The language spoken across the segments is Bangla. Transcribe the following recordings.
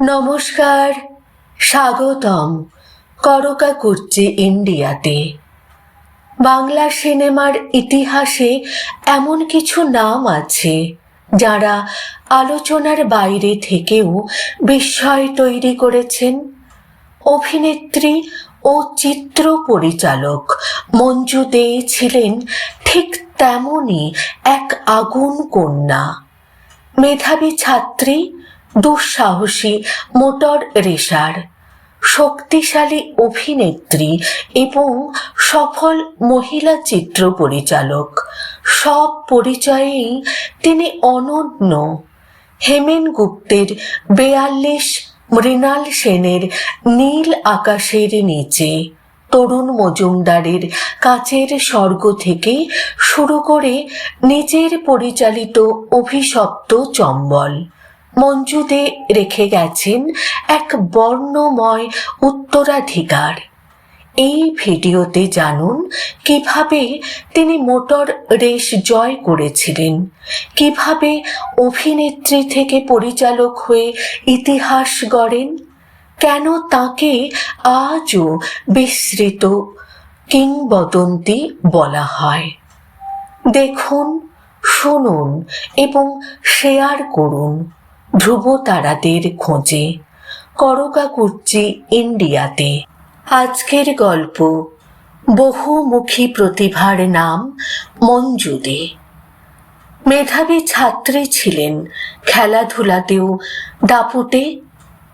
নমস্কার, স্বাগতম করকা কুর্চি ইন্ডিয়াতে। বাংলা সিনেমার ইতিহাসে এমন কিছু নাম আছে যারা আলোচনার বাইরে থেকেও বিস্ময় তৈরি করেছেন। অভিনেত্রী ও চিত্র পরিচালক মঞ্জু দে ছিলেন ঠিক তেমনই এক আগুন কন্যা। মেধাবী ছাত্রী দুঃসাহসী মোটর রেসার, শক্তিশালী অভিনেত্রী এবং সফল মহিলা চিত্র পরিচালক। সব পরিচয়েই তিনি অনন্য। হেমেন গুপ্তের বেয়াল্লিশ মৃণাল সেনের নীল আকাশের নিচে তরুণ মজুমদারের কাচের স্বর্গ থেকে শুরু করে নিজের পরিচালিত অভিশপ্ত চম্বল। মঞ্জুদে রেখে গেছেন এক বর্ণময় উত্তরাধিকার। এই ভিডিওতে জানুন কীভাবে তিনি মোটর রেস জয় করেছিলেন, কীভাবে অভিনেত্রী থেকে পরিচালক হয়ে ইতিহাস গড়েন, কেন তাকে আজও বিস্মৃত কিংবদন্তি বলা হয়। দেখুন, শুনুন এবং শেয়ার করুন। ধ্রুব তারাদের খোঁজে করকাকুর্চি ইন্ডিয়াতে। আজকের গল্প, বহুমুখী প্রতিভার নাম মঞ্জুদে। মেধাবী ছাত্রী ছিলেন খেলাধুলাতেও দাপুটে।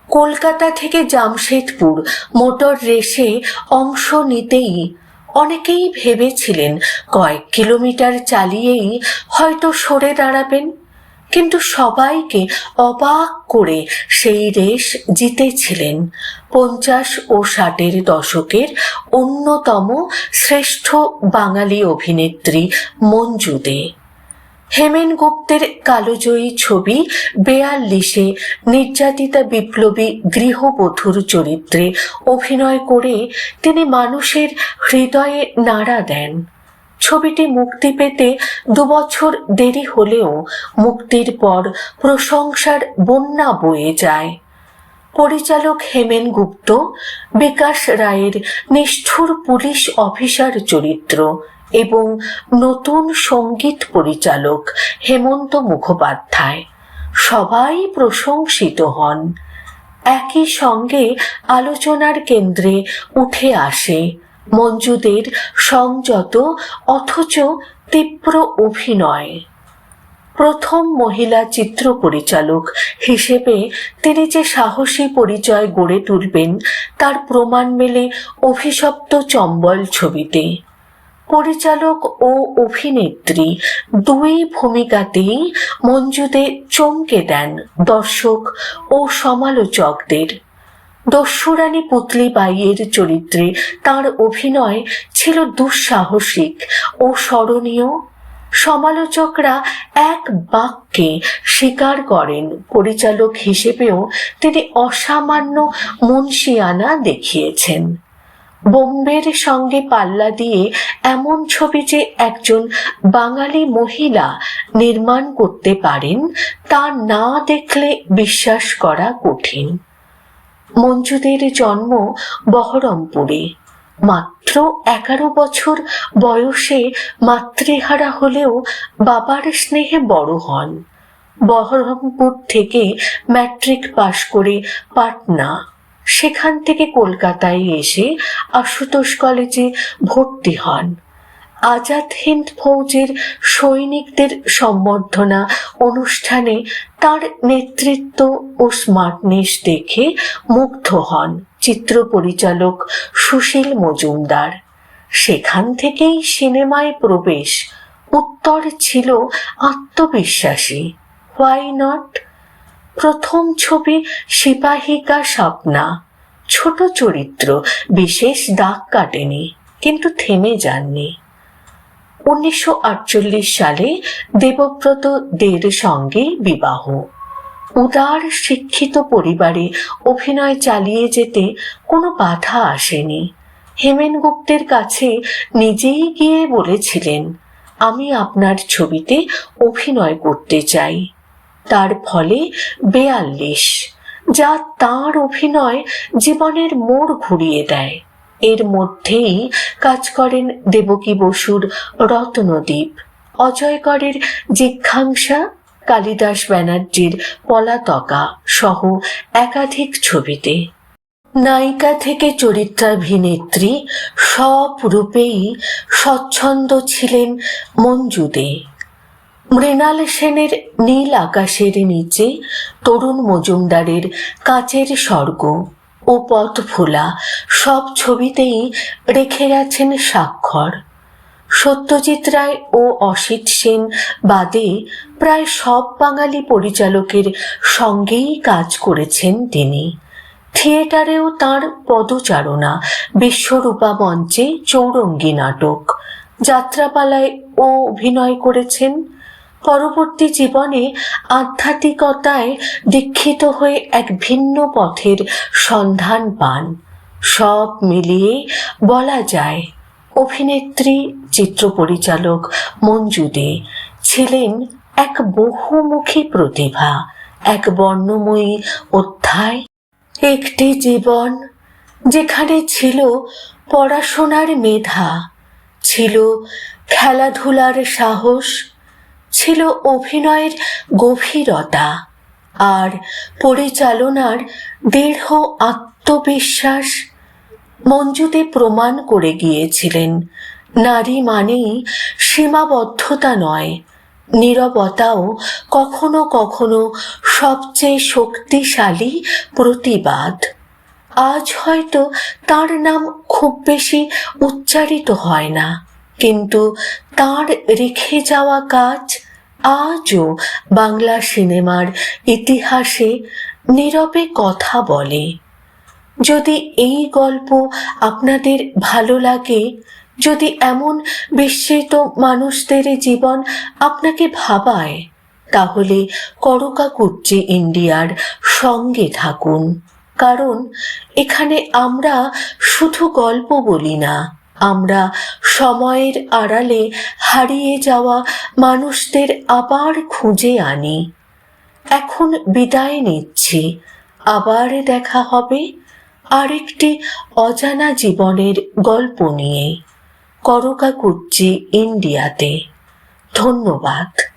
কলকাতা থেকে জামশেদপুর মোটর রেসে অংশ নিতেই অনেকেই ভেবেছিলেন কয়েক কিলোমিটার চালিয়েই হয়তো সরে দাঁড়াবেন। কিন্তু সবাইকে অবাক করে সেই রেস জিতেছিলেন পঞ্চাশ ও ষাটের দশকের অন্যতম শ্রেষ্ঠ বাঙালি অভিনেত্রী মঞ্জু দে। হেমেন গুপ্তের কালোজয়ী ছবি বেয়াল্লিশে নির্যাতিতা বিপ্লবী গৃহবধূর চরিত্রে অভিনয় করে তিনি মানুষের হৃদয়ে নাড়া দেন। ছবিটি মুক্তি পেতে দুবছর দেরি হলেও মুক্তির পর প্রশংসার বন্যা বয়ে যায়। পরিচালক হেমেন গুপ্ত, বিকাশ রায়ের নিষ্ঠুর পুলিশ অফিসার চরিত্র এবং নতুন সংগীত পরিচালক হেমন্ত মুখোপাধ্যায়। সবাই প্রশংসিত হন। একই সঙ্গে আলোচনার কেন্দ্রে উঠে আসে মঞ্জুদের সংযত অথচ তীব্র অভিনয়। প্রথম মহিলা চিত্র পরিচালক হিসেবে তিনি যে সাহসী পরিচয় গড়ে তুলবেন, তার প্রমাণ মেলে অভিশপ্ত চম্বল ছবিতে। পরিচালক ও অভিনেত্রী দুই ভূমিকাতেই মঞ্জুদে চমকে দেন দর্শক ও সমালোচকদের। দস্যুরানী পুতলি বাইয়ের চরিত্রে তার অভিনয় ছিল দুঃসাহসিক ও স্মরণীয়। সমালোচকরা এক বাক্যে স্বীকার করেন, পরিচালক হিসেবেও তিনি অসামান্য মুন্সিয়ানা দেখিয়েছেন। বোম্বের সঙ্গে পাল্লা দিয়ে এমন ছবি যে একজন বাঙালি মহিলা নির্মাণ করতে পারেন, তা না দেখলে বিশ্বাস করা কঠিন। মঞ্জুদের জন্ম বহরমপুরে। মাত্র এগারো বছর বয়সে মাতৃহারা হলেও বাবার স্নেহে বড় হন। বহরমপুর থেকে ম্যাট্রিক পাশ করে পাটনা, সেখান থেকে কলকাতায় এসে আশুতোষ কলেজে ভর্তি হন। আজাদ হিন্দ ফৌজের সৈনিকদের সম্বর্ধনা অনুষ্ঠানে তার নেতৃত্ব ও স্মার্টনেস দেখে মুগ্ধ হন চিত্র পরিচালক সুশীল মজুমদার। সেখান থেকেই সিনেমায় প্রবেশ। উত্তর ছিল আত্মবিশ্বাসী। হোয়াই নট প্রথম ছবি সিপাহিকা স্বপ্না। ছোট চরিত্র, বিশেষ দাগ কাটেনি, কিন্তু থেমে যাননি। উনিশশো আটচল্লিশ সালে দেবব্রত দের সঙ্গে বিবাহ। উদার শিক্ষিত পরিবারে অভিনয় চালিয়ে যেতে কোনো বাধা আসেনি। হেমেন গুপ্তের কাছে নিজেই গিয়ে বলেছিলেন, আমি আপনার ছবিতে অভিনয় করতে চাই। তার ফলে বেয়াল্লিশ, যা তার অভিনয় জীবনের মোড় ঘুরিয়ে দেয়। এর মধ্যেই কাজ করেন দেবকী বসুর রত্নদ্বীপ অজয়করের জিজ্ঞাংসা, কালিদাস ব্যানার্জির পলাতকা সহ একাধিক ছবিতে। নায়িকা থেকে চরিত্রাভিনেত্রী সব রূপেই স্বচ্ছন্দ ছিলেন মঞ্জুদে মৃণাল সেনের নীল আকাশের নিচে তরুণ মজুমদারের কাচের স্বর্গ। ও পথফোলা সব ছবিতেই রেখে গেছেন স্বাক্ষর। সত্যজিৎ রায় ও অসিত সেন বাদে প্রায় সব বাঙালি পরিচালকের সঙ্গেই কাজ করেছেন তিনি। থিয়েটারেও তার পদচারণা, বিশ্বরূপা মঞ্চে চৌরঙ্গী নাটক। যাত্রাপালায় ও অভিনয় করেছেন। পরবর্তী জীবনে আধ্যাত্মিকতায় দীক্ষিত হয়ে এক ভিন্ন পথের সন্ধান পান। সব মিলিয়ে বলা যায়, অভিনেত্রী, চিত্র পরিচালক মঞ্জু দে ছিলেন এক বহুমুখী প্রতিভা, এক বর্ণময়ী অধ্যায়। একটি জীবন যেখানে ছিল পড়াশোনার মেধা, ছিল খেলাধুলার সাহস ছিল অভিনয়ের গভীরতা আর পরিচালনার দৃঢ় আত্মবিশ্বাস মঞ্জুতে প্রমাণ করে গিয়েছিলেন। নারী মানেই সীমাবদ্ধতা নয়, নীরবতাও কখনো কখনো সবচেয়ে শক্তিশালী প্রতিবাদ। আজ হয়তো তার নাম খুব বেশি উচ্চারিত হয় না। কিন্তু তার রেখে যাওয়া কাজ আজও বাংলা সিনেমার ইতিহাসে নীরবে কথা বলে। যদি এই গল্প আপনাদের ভালো লাগে, যদি এমন বিস্মৃত মানুষদের জীবন আপনাকে ভাবায়, তাহলে করকা কুচ্চি ইন্ডিয়ার সঙ্গে থাকুন। কারণ এখানে আমরা শুধু গল্প বলি না আমরা সময়ের আড়ালে হারিয়ে যাওয়া মানুষদের আবার খুঁজে আনি। এখন বিদায় নিচ্ছি। আবার দেখা হবে আরেকটি অজানা জীবনের গল্প নিয়ে। করকা কুচ্চি ইন্ডিয়াতে। ধন্যবাদ।